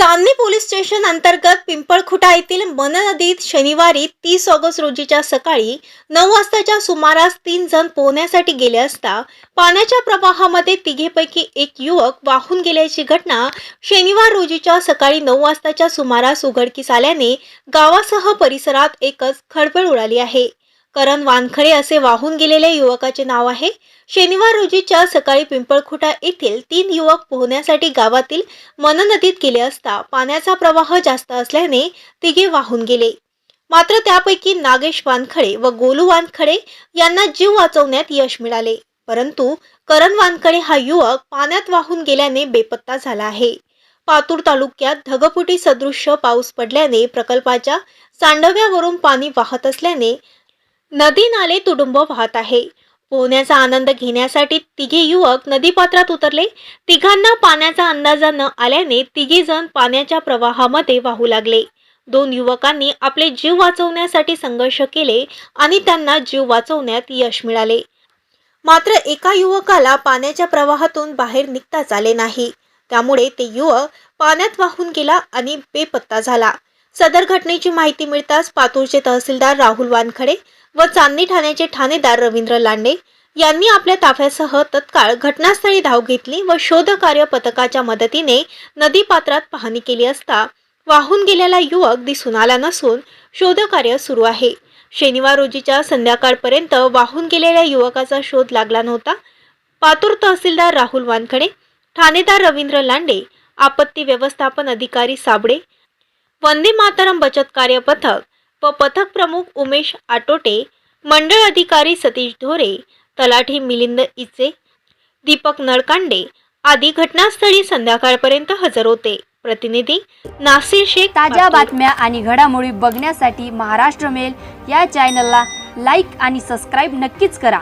चांदणी police station अंतर्गत पिंपळखुटा येथील मन नदीत शनिवारी तीस ऑगस्ट रोजीच्या सकाळी नऊ वाजताच्या सुमारास तीन जण पोहण्यासाठी गेले असता पाण्याच्या प्रवाहामध्ये तिघेपैकी एक युवक वाहून गेल्याची घटना शनिवार रोजीच्या सकाळी नऊ वाजताच्या सुमारास उघडकीस आल्याने गावासह परिसरात एकच खळबळ उडाली आहे. करण वानखडे असे वाहून गेलेल्या युवकाचे नाव आहे. शनिवार रोजीच्या सकाळी पिंपळखुटा येथील तीन युवक पोहण्यासाठी गावातील मन नदीत गेले असता पाण्याचा प्रवाह जास्त असल्याने तिघे वाहून गेले. मात्र त्यापैकी नागेश वानखडे व गोलू वानखडे यांना जीव वाचवण्यात यश मिळाले. परंतु करण वानखडे हा युवक पाण्यात वाहून गेल्याने बेपत्ता झाला आहे. पातूर तालुक्यात ढगफुटी सदृश्य पाऊस पडल्याने प्रकल्पाच्या सांडव्यावरून पाणी वाहत असल्याने नदी नाले तुडुंब वाहत आहे. पोहण्याचा आनंद घेण्यासाठी तिघे युवक नदीपात्रात उतरले. तिघांना पाण्याचा अंदाजा न आल्याने तिघे जण पाण्याच्या प्रवाहामध्ये वाहू लागले. दोन युवकांनी आपले जीव वाचवण्यासाठी संघर्ष केले आणि त्यांना जीव वाचवण्यात यश मिळाले. मात्र एका युवकाला पाण्याच्या प्रवाहातून बाहेर निघताच आले नाही. त्यामुळे ते युवक पाण्यात वाहून गेला आणि बेपत्ता झाला. सदर घटनेची माहिती मिळताच पातूरचे तहसीलदार राहुल वानखडे व चांदणी ठाण्याचे ठाणेदार रवींद्र लांडे यांनी आपल्या ताफ्यासह तत्काळ घटनास्थळी धाव घेतली व शोधकार्य पथकाच्या मदतीने नदीपात्रात पाहणी केली असता वाहून गेलेला युवक दिसून आला नसून शोधकार्य सुरू आहे. शनिवार रोजीच्या संध्याकाळपर्यंत वाहून गेलेल्या युवकाचा शोध लागला नव्हता. पातूर तहसीलदार राहुल वानखडे ठाणेदार रवींद्र लांडे आपत्ती व्यवस्थापन अधिकारी साबळे वंदे मातरम बचत कार्य पथक व पथक प्रमुख उमेश आटोटे मंडळ अधिकारी सतीश धोरे तलाठी मिलिंद इचे दीपक नळकांडे आदी घटनास्थळी संध्याकाळपर्यंत हजर होते प्रतिनिधी नासिर शेख ताज्या. बातम्या आणि घडामोडी बघण्यासाठी महाराष्ट्र मेल या चॅनलला लाईक आणि सबस्क्राईब नक्कीच करा